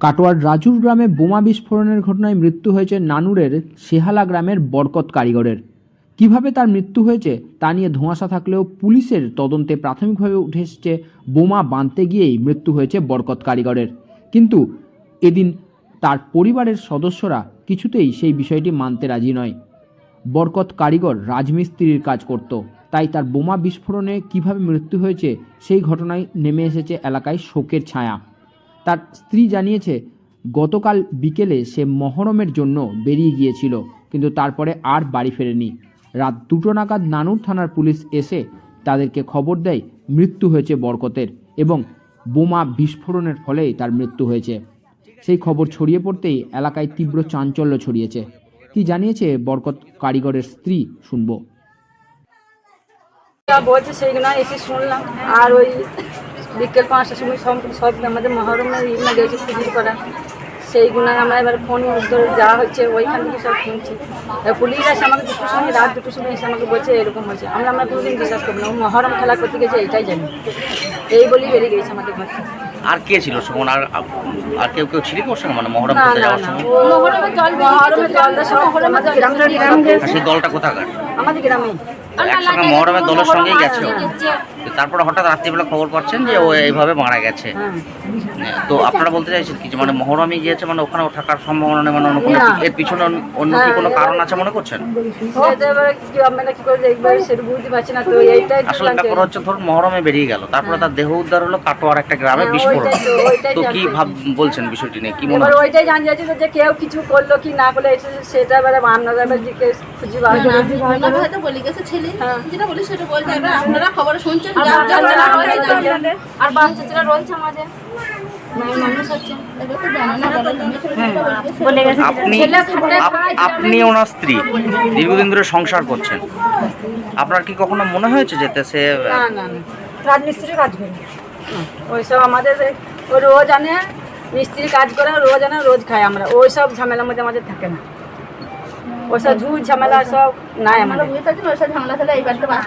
কাটোয়ার রাজুর গ্রামে বোমা বিস্ফোরণের ঘটনায় মৃত্যু হয়েছে নানুরের সেহালা গ্রামের বরকত কারিগরের। কীভাবে তার মৃত্যু হয়েছে তা নিয়ে ধোঁয়াশা থাকলেও পুলিশের তদন্তে প্রাথমিকভাবে উঠে এসেছে, বোমা বাঁধতে গিয়েই মৃত্যু হয়েছে বরকত কারিগরের। কিন্তু এদিন তার পরিবারের সদস্যরা কিছুতেই সেই বিষয়টি মানতে রাজি নয়। বরকত কারিগর রাজমিস্ত্রির কাজ করত, তাই তার বোমা বিস্ফোরণে কীভাবে মৃত্যু হয়েছে সেই ঘটনায় নেমে এসেছে এলাকায় শোকের ছায়া। তার স্ত্রী জানিয়েছে, গতকাল বিকেলে সে মহরমের জন্য বেরিয়ে গিয়েছিল, কিন্তু তারপরে আর বাড়ি ফেরেনি। রাত দুটো নাগাদ নানুর থানার পুলিশ এসে তাদেরকে খবর দেয়, মৃত্যু হয়েছে বরকতের এবং বোমা বিস্ফোরণের ফলেই তার মৃত্যু হয়েছে। সেই খবর ছড়িয়ে পড়তেই এলাকায় তীব্র চাঞ্চল্য ছড়িয়েছে। কি জানিয়েছে বরকত কারিগরের স্ত্রী, শুনব। এসে শুনলাম। আর ওই বিকেল পাঁচটার সময় সব সব আমাদের মহরমের ইমা গেছে পুজো করা। সেই সেইগুলো আমরা এবার ফোন ধরে যাওয়া হচ্ছে ওইখান থেকে সব শুনছি। পুলিশ এসে আমাকে দুটোর সময় রাত দুটোর সময় এসে আমাকে বলছে এরকম হয়েছে। আমরা আমরা কোনোদিন বিশ্বাস করব না। মহরম খেলা করতে গেছে এটাই জানি। এই বলেই বেরিয়ে গেছে আমাদের ঘর আর কে ছিল সুমন? আর আর কেউ কেউ ছিল কি ওর সঙ্গে মানে মহরম করতে যাওয়ার সময়? সব আমাদের গ্রামে আর সেই দলটা কোথাকার? আমাদের গ্রামে। একসঙ্গে মহরমের দলের সঙ্গেই গেছে। তারপরে হঠাৎ রাত্রিবেলা খবর পাচ্ছেন যে ও এইভাবে মারা গেছে। হ্যাঁ। তো আপনারা বলতে চাইছেন কি মানে মহরমে গিয়েছে মানে ওখানেও থাকার সম্ভাবনা নেই মানে অন্য কোনো এর পিছনে অন্য- কি কোনো কারণ আছে মনে করছেন? আসলে ব্যাপার হচ্ছে ধরুন মহরমে বেরিয়ে গেল তারপরে তার দেহ উদ্ধার হলো কাটোয়ার একটা গ্রামে হ্যাঁ, বিস্ফোরণ। তো, কি ভাব বলছেন বিষয়টি নিয়ে? কি মনে হচ্ছে? ওইটাই জানা যাচ্ছে যে কেউ কিছু করল কি না করল সেটা এবারে আপনারা এবার জিজ্ঞেস খুঁজে বার হয়তো বলে গেছে ছেলে হ্যাঁ। যেটা বলে সেটা বলতে আপনারা খবর শুনছেন আর রয়েছে আমাদের, হ্যাঁ। আপনি খায়, ওনার স্ত্রী। দীর্ঘদিন ধরে সংসার করছেন। আপনার কি কখনো মনে হয়েছে যেতে সে না না না। রাজমিস্ত্রি কাজ করে। ওইসব আমাদের রোজ আনে মিস্ত্রি কাজ করে রোজ আনে রোজ খাই আমরা। ওই সব ঝামেলার মধ্যে আমাদের থাকে না। ওইসব ঝুট ঝামেলা সব নাই আমরা আমাদের। বুঝতে পারছি না, ওর সাথে ঝামেলা থাকলে এই বাড়িতে বাস